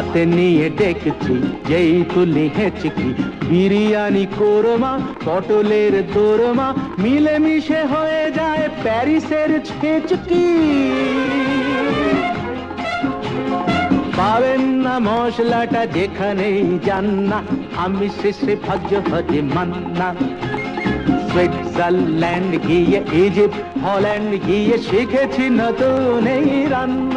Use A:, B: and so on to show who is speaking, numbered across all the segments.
A: হাতে নিয়ে দেখছি, যেই তুলি হেঁচকি। বিরিয়ানি কোরমা, পটলের দোরমা, মিলেমিশে হয়ে যায় প্যারিসের ছেচকি। পাবেন না মশলাটা যেখানেই যান না, আমি শেষে ভজ হজে মান্না সুইজারল্যান্ড গিয়ে, ইজিপ্ট, হল্যান্ড গিয়ে শিখেছি নতুন এই রান্না।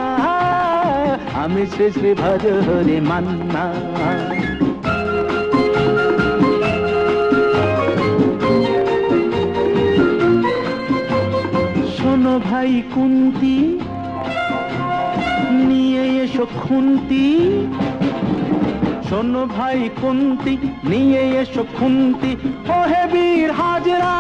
A: আমি শ্রী শ্রী ভজ হরে মান্না। শোনো ভাই কুন্তি, নিয়ে এসো খুন্তি। শোনো ভাই কুন্তি, নিয়ে এসো খুন্তি। ও হে বীর হাজরা।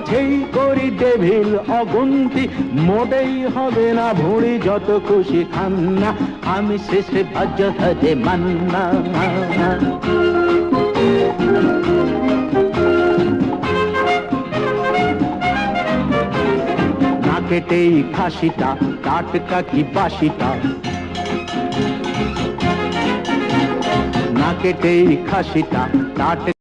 A: মাঝেই করি ডেভিল অগুন্তি, মোটেই হবে না ভুঁড়ি, যত খুশি খান না, আমি শেষে হজে মান্না কেটেই খাসিটা, টাটকা কি বাসিটা? না কেটেই খাসিটা, টাটকা